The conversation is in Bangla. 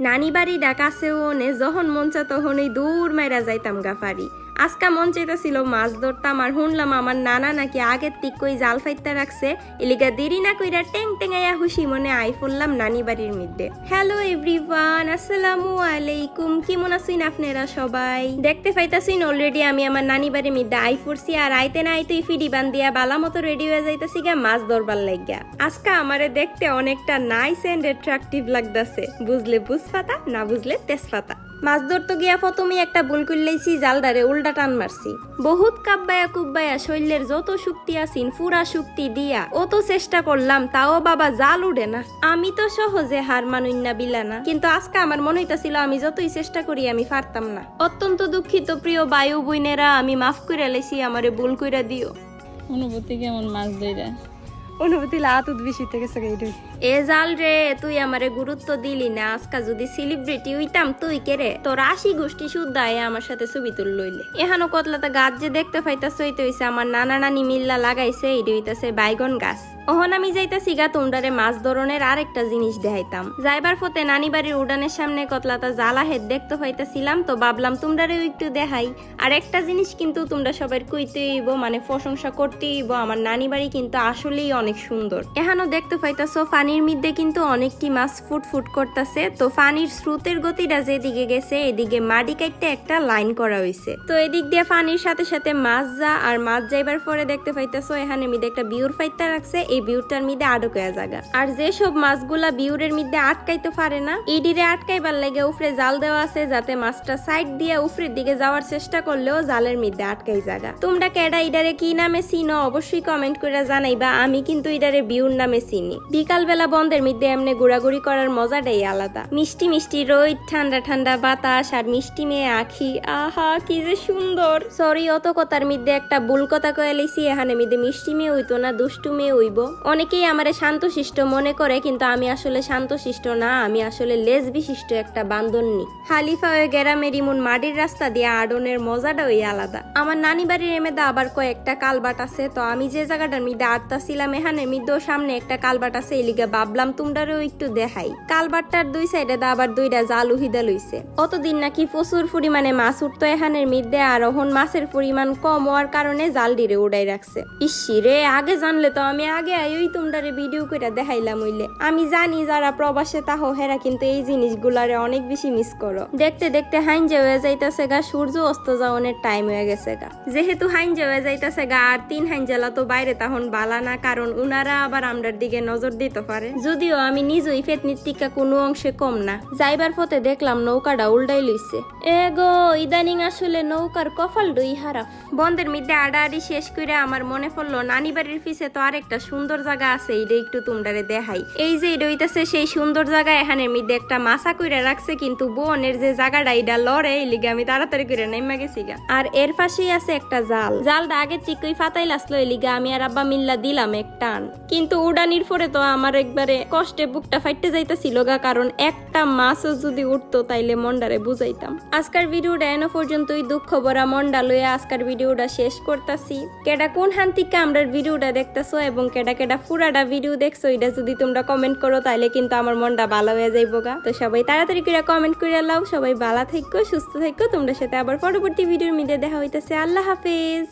নানি বাড়ি ডাকাছেও যখন মন চা এই দূর মাইরা যাইতাম গাফারি। আজকা মন চাইতেছিল মাছ ধরতাম আর শুনলাম আমার নানা নাকি আগের কই জাল ফাইতে রাখছে। এলিগা দেরি না কইরা টেং টেঙ্গাইয়া হুশি মনে আই পড়লাম নানি বাড়ির মধ্যে। হ্যালো এভরিওয়ান আসসালামু আলাইকুম। কেমন আছেন আপনারা সবাই? দেখতে পাইতাছেন অলরেডি আমি আমার নানি বাড়ির মধ্যে আই পড়ছি আর আইতে না আইতেই ফিডি বান্দিয়া বালা মতো রেডি হয়ে যাইতাছি গা মাছ ধরবার লাগিয়া আজকা আমারে দেখতে অনেকটা নাইস এন্ড অ্যাট্রাকটিভ লাগতাছে। বুঝলে বুঝপাতা, না বুঝলে তেজ তেজপাতা। মাছ ধরতে গিয়া প্রথমে একটা ভুল করলেইছি জালদারে উল্টা টান মারছি। বহুত কাব্বায়া কুব্বায়া শৈলের যত শক্তি আছিন, পুরা শক্তি দিয়া অত চেষ্টা করলাম, তাও বাবা জাল উঠে না। আমি তো সহজে হার মানুন না বিলানা। কিন্তু আজকে আমার মনে হইতাছিল, আমি যতই চেষ্টা করি, আমি পারতাম না। অত্যন্ত দুঃখিত প্রিয় বায়ু বইনেরা আমি মাফ করে লেছি আমারে ভুল কইরা দিও। অনুভূতি কেমন মাছ ধইরা? অনুভূতি লাতুত গেছে থেকে এ জাল রে, তুই আমারে গুরুত্ব দিলি না। আজকা যদি সেলিব্রিটি হইতাম, তুই কে রে? তোর আশি গোষ্ঠী সুদ্ধা এ আমার সাথে ছবি তুল লইলে। এহানো কতলাতা গাছ যে দেখতে পাইতাছ হইতে হইছে আমার নানা নানি মিল্লা লাগাইছে এই হইতাছে বাইগন গাছ। ওহন আমি যাইতাছি গা, তোমরারে মাছ ধরনের আরেকটা জিনিস দেখাইতাম। যাইবার পথে নানি বাড়ির উডানের সামনে কতলাতা জ্বালা হেদ দেখতে পাইতাছিলাম তো ভাবলাম তোমরারেও একটু দেখাই। আর একটা জিনিস কিন্তু তোমরা সবাই কইতে হইব মানে প্রশংসা করতে হইব, আমার নানি বাড়ি কিন্তু আসলেই অনেক সুন্দর। এহানো দেখতে পাইতাছো পানির মধ্যে কিন্তু অনেকটি মাছ ফুট ফুট করতেছে, তো পানির স্রোতের গতিটা যেদিকে গেছে, এদিকে মাটি কাটতে একটা লাইন করা হয়েছে তো এদিক দিয়ে পানির সাথে সাথে মাছ যা, আর মাছ যাইবার পরে দেখতে পাইতাছো, এখানে মিদে একটা বিউর ফাইতে রাখছে এই বিউরটার মধ্যে আটক হয়ে জায়গা আর যেসব মাছগুলা বিউরের মধ্যে আটকাইতে পারে না ইডিরে আটকাইবার লাগে উফরে জাল দেওয়া আছে যাতে মাছটা সাইড দিয়ে উফরের দিকে যাওয়ার চেষ্টা করলেও জালের মধ্যে আটকাই জায়গা তোমরা কেডা ইডারে কি নামে চিনো অবশ্যই কমেন্ট করে জানাইবা, আমি কিন্তু ইডারে বিউর নামে চিনি। বিকাল বেলা বন্ধের মধ্যে এমনি ঘোরাঘুরি করার মজাটাই আলাদা। মিষ্টি মিষ্টি রোদ ঠান্ডা ঠান্ডা বাতাস আর মিষ্টি মেয়ে আখি, আহা, কি যে সুন্দর। সরি, অত কথার মধ্যে একটা ভুল কথা কয়ে লিছি, এখানে মধ্যে মিষ্টি মেয়ে হইতো না, দুষ্টু মেয়ে হইব। অনেকেই আমারে শান্তশিষ্ট মনে করে, কিন্তু আমি আসলে শান্তশিষ্ট না, আমি আসলে লেজ বিশিষ্ট একটা বান্ধবী হালিফা হয়ে গ্রামের ইমন মাটির রাস্তা দিয়ে আডনের মজাটা ওই আলাদা। আমার নানি বাড়ির এমেদা আবার কয়েকটা কালবাট আছে, তো আমি যে জায়গাটার মধ্যে আটতাছিলাম, এখানে মধ্যেও সামনে একটা কালবাট আছে এলিগে ভাবলাম তোমরারও একটু দেখাই। কালবাটটার দুই সাইডে দা আবার দুইটা জাল উহিদা লইছে। অতদিন নাকি প্রচুর পরিমাণে মাছ উঠতো এখানের মধ্যে আর অহন মাছের পরিমাণ কম হওয়ার কারণে জাল ডিরে উড়াই রাখছে। ইসি রে, আগে জানলে তো আমি আগে আইই তোমরারে ভিডিও করে দেখাইলাম হইলে আমি জানি যারা প্রবাসে তাহ, হেরা কিন্তু এই জিনিসগুলারে অনেক বেশি মিস করো। দেখতে দেখতে হাইনজে হয়ে যাইতাছে গা, সূর্য অস্ত যাওয়ানের টাইম হয়ে গেছে গা। যেহেতু হাইনজে হয়ে যাইতাছে গা, আর তিন হাইনজেলা তো বাইরে তখন বালা না, কারণ উনারা আবার আমরার দিকে নজর দিতে পারে। যদিও আমি নিজেই ফেতনির টিকা কোনো অংশে কম না। যাইবার পথে দেখলাম নৌকাটা উল্টাই লইছে। এ গো ইদানিং আসলে নৌকার কপাল ডই হারাফ বন্ধের মধ্যে আডাআডি শেষ করে আমার মনে পড়ল নানি বাড়ির পিছে তো আরেকটা সুন্দর জায়গা আছে এইটা একটু তোমরারে দেখাই। এই যে এটা সেই সুন্দর জায়গা, এখানের মধ্যে একটা মাছা কইরা রাখছে, কিন্তু বোনের যে জায়গাটা, এটা লড়ে, এই লিগে আমি তাড়াতাড়ি করে নেমা গেছি গা। আর এর পাশেই আছে একটা জাল। জালটা আগে চিকই ফাতাই লাসলো এই লিগে আমি আর আব্বা মিল্লা দিলাম এক টান। কিন্তু উডানির পরে তো আমার একবারে কষ্টে বুকটা ফাইটে যাইতেছিল গা, কারণ একটা মাছও যদি উঠতো তাইলে মন্ডারে বুঝাইতাম। আজকের ভিডিওটা এনো পর্যন্তই। দুঃখ ভরা মন্ডা লইয়া আজকের ভিডিওটা শেষ করতাছি। কেডা কোন হান থেকে আমরা ভিডিওটা দেখতেছো এবং কেডা কেডা পুরাটা ভিডিও দেখছ, এটা যদি তোমরা কমেন্ট করো তাইলে কিন্তু আমার মনটা ভালো হয়ে যাইবো গা। তো সবাই তাড়াতাড়ি করে কমেন্ট করে লাও। সবাই ভালো থাকো, সুস্থ থাকো। তোমরা সাথে আবার পরবর্তী ভিডিওর মধ্যে দেখা হইতাছে। আল্লাহ হাফেজ।